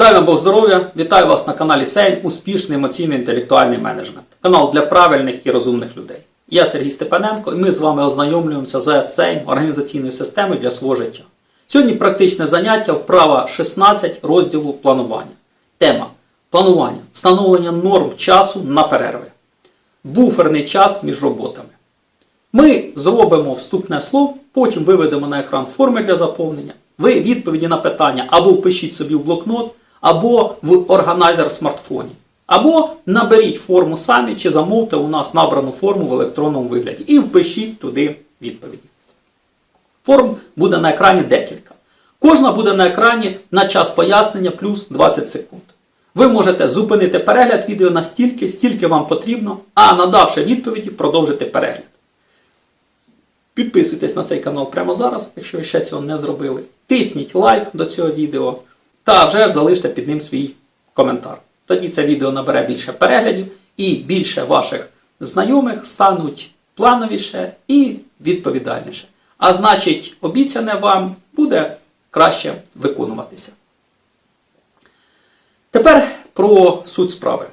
Дай вам Бог здоров'я! Вітаю вас на каналі Сейм Успішний емоційно-інтелектуальний менеджмент. Канал для правильних і розумних людей. Я Сергій Степаненко і ми з вами ознайомлюємося з Сейм організаційною системою для свого життя. Сьогодні практичне заняття вправа 16 розділу планування. Тема планування, встановлення норм часу на перерви. Буферний час між роботами. Ми зробимо вступне слово, потім виведемо на екран форми для заповнення. Ви відповіді на питання або впишіть собі в блокнот, або в органайзер смартфоні. Або наберіть форму самі чи замовте у нас набрану форму в електронному вигляді і впишіть туди відповіді. Форм буде на екрані декілька. Кожна буде на екрані на час пояснення плюс 20 секунд. Ви можете зупинити перегляд відео настільки, стільки вам потрібно, а надавши відповіді, продовжити перегляд. Підписуйтесь на цей канал прямо зараз, якщо ви ще цього не зробили. Тисніть лайк до цього відео та вже залиште під ним свій коментар. Тоді це відео набере більше переглядів і більше ваших знайомих стануть плановіше і відповідальніше. А значить, обіцяне вам буде краще виконуватися. Тепер про суть справи.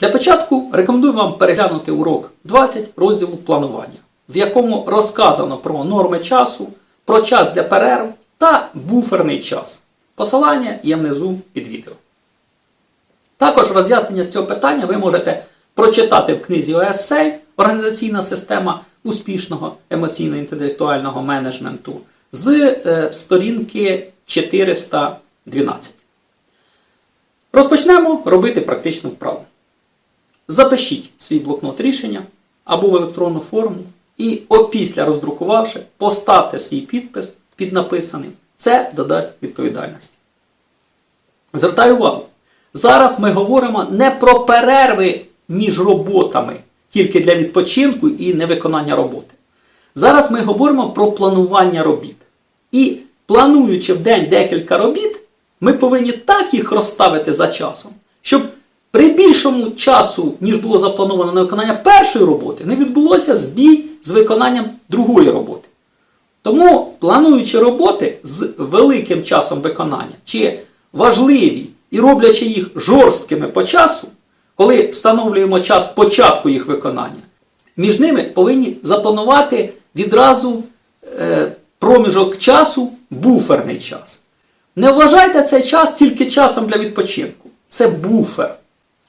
Для початку рекомендую вам переглянути урок 20 розділу планування, в якому розказано про норми часу, про час для перерв та буферний час. Посилання є внизу під відео. Також роз'яснення з цього питання ви можете прочитати в книзі OSA Організаційна система успішного емоційно-інтелектуального менеджменту з е, сторінки 412. Розпочнемо робити практичну вправу. Запишіть свій блокнот рішення або в електронну форму і опісля роздрукувавши, поставте свій підпис під написаним. Це додасть відповідальності. Звертаю увагу. Зараз ми говоримо не про перерви між роботами, тільки для відпочинку і невиконання роботи. Зараз ми говоримо про планування робіт. І плануючи в день декілька робіт, ми повинні так їх розставити за часом, щоб при більшому часу, ніж було заплановано на виконання першої роботи, не відбулося збій з виконанням другої роботи. Тому, плануючи роботи з великим часом виконання, чи важливі і роблячи їх жорсткими по часу, коли встановлюємо час початку їх виконання, між ними повинні запланувати відразу е, проміжок часу буферний час. Не вважайте цей час тільки часом для відпочинку. Це буфер.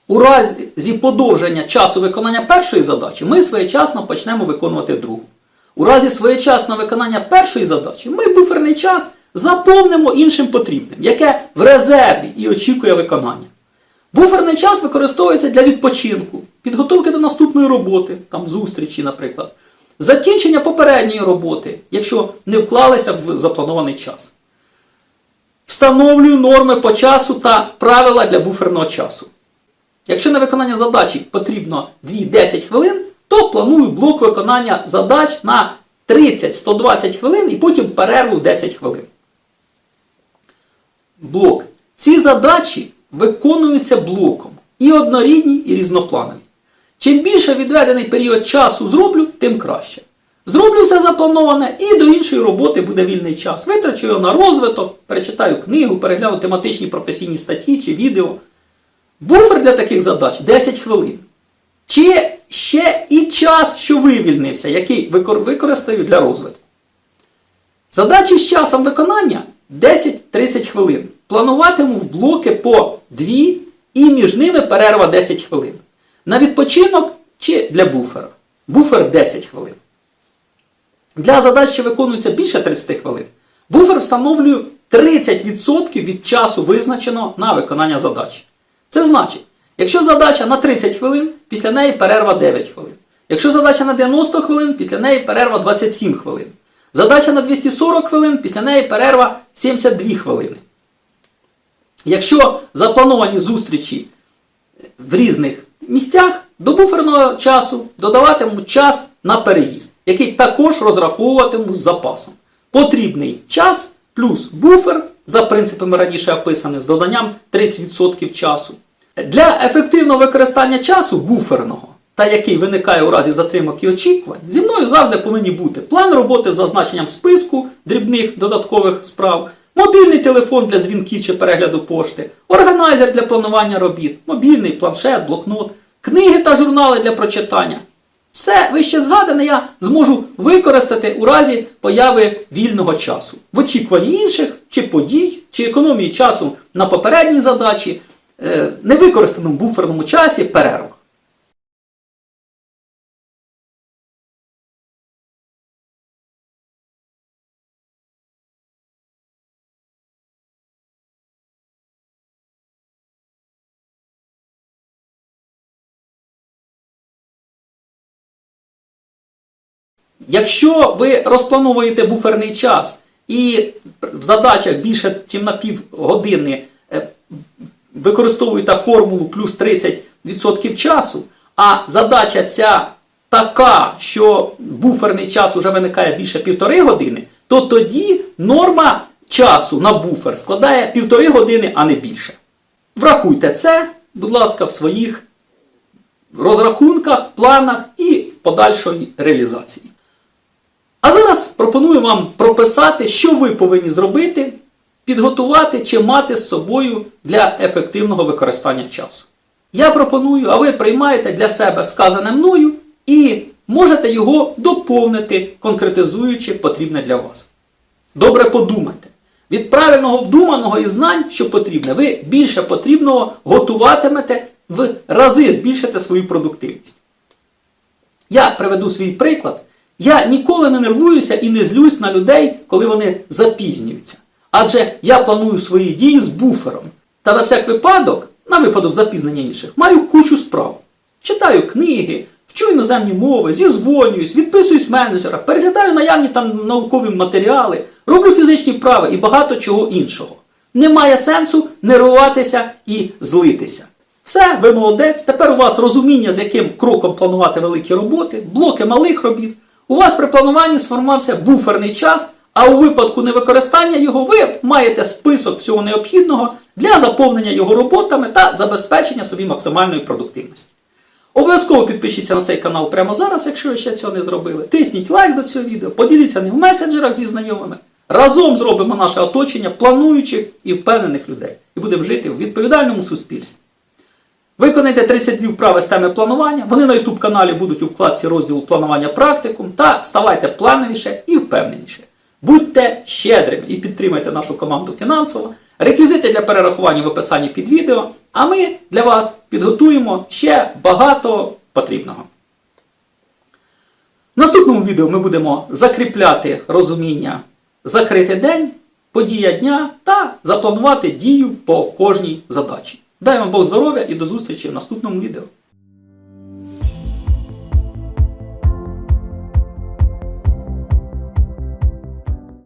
У разі подовження часу виконання першої задачі ми своєчасно почнемо виконувати другу. У разі своєчасного виконання першої задачі ми буферний час заповнимо іншим потрібним, яке в резерві і очікує виконання. Буферний час використовується для відпочинку, підготовки до наступної роботи, там зустрічі, наприклад, закінчення попередньої роботи, якщо не вклалися в запланований час. Встановлюю норми по часу та правила для буферного часу. Якщо на виконання задачі потрібно 2-10 хвилин, то планую блок виконання задач на 30-120 хвилин і потім перерву 10 хвилин. Блок. Ці задачі виконуються блоком і однорідні, і різнопланові. Чим більше відведений період часу зроблю, тим краще. Зроблю все заплановане і до іншої роботи буде вільний час. Витрачу його на розвиток, перечитаю книгу, перегляну тематичні професійні статті чи відео. Буфер для таких задач 10 хвилин. Чи ще і час, що вивільнився, який використаю для розвитку. Задачі з часом виконання 10-30 хвилин. Плануватиму в блоки по 2 і між ними перерва 10 хвилин. На відпочинок чи для буфера. Буфер 10 хвилин. Для задач, що виконуються більше 30 хвилин, буфер встановлюю 30% від часу визначеного на виконання задачі. Це значить, якщо задача на 30 хвилин, після неї перерва 9 хвилин. Якщо задача на 90 хвилин, після неї перерва 27 хвилин. Задача на 240 хвилин, після неї перерва 72 хвилини. Якщо заплановані зустрічі в різних місцях, до буферного часу додаватиму час на переїзд, який також розраховуватиму з запасом. Потрібний час плюс буфер, за принципами раніше описаних, з доданням 30% часу. Для ефективного використання часу буферного, та який виникає у разі затримок і очікувань, зі мною завжди повинні бути план роботи з зазначенням списку дрібних додаткових справ. мобільний телефон для дзвінків чи перегляду пошти, органайзер для планування робіт, мобільний планшет, блокнот, книги та журнали для прочитання. Все вище згадане я зможу використати у разі появи вільного часу в очікуванні інших чи подій, чи економії часу на попередній задачі, невикористаному буферному часі, перервах. Якщо ви розплановуєте буферний час і в задачах більше, ніж на півгодини е, використовуєте формулу плюс 30% часу, а задача ця така, що буферний час вже виникає більше півтори години, то тоді норма часу на буфер складає півтори години, а не більше. Врахуйте це, будь ласка, в своїх розрахунках, планах і в подальшої реалізації. А зараз пропоную вам прописати, що ви повинні зробити, підготувати чи мати з собою для ефективного використання часу. Я пропоную, а ви приймаєте для себе сказане мною і можете його доповнити, конкретизуючи потрібне для вас. Добре подумайте. Від правильного вдуманого і знань, що потрібне, ви більше потрібного готуватимете в рази збільшите свою продуктивність. Я приведу свій приклад. Я ніколи не нервуюся і не злюсь на людей, коли вони запізнюються. Адже я планую свої дії з буфером. Та на всяк випадок, на випадок запізнення інших, маю кучу справ. Читаю книги, вчу іноземні мови, зізвонююсь, відписуюсь в менеджерах, переглядаю наявні там наукові матеріали, роблю фізичні вправи і багато чого іншого. Немає сенсу нервуватися і злитися. Все, ви молодець, тепер у вас розуміння, з яким кроком планувати великі роботи, блоки малих робіт. У вас при плануванні сформувався буферний час, а у випадку невикористання його ви маєте список всього необхідного для заповнення його роботами та забезпечення собі максимальної продуктивності. Обов'язково підпишіться на цей канал прямо зараз, якщо ви ще цього не зробили. Тисніть лайк до цього відео, поділіться ним в месенджерах зі знайомими. Разом зробимо наше оточення плануючих і впевнених людей. І будемо жити в відповідальному суспільстві. Виконайте 32 вправи з теми планування. Вони на YouTube каналі будуть у вкладці розділу планування практикум та ставайте плановіше і впевненіше. Будьте щедрими і підтримайте нашу команду фінансово. Реквізити для перерахування в описанні під відео, а ми для вас підготуємо ще багато потрібного. В наступному відео ми будемо закріпляти розуміння закрити день, подія дня та запланувати дію по кожній задачі. Дай вам Бог здоров'я і до зустрічі в наступному відео.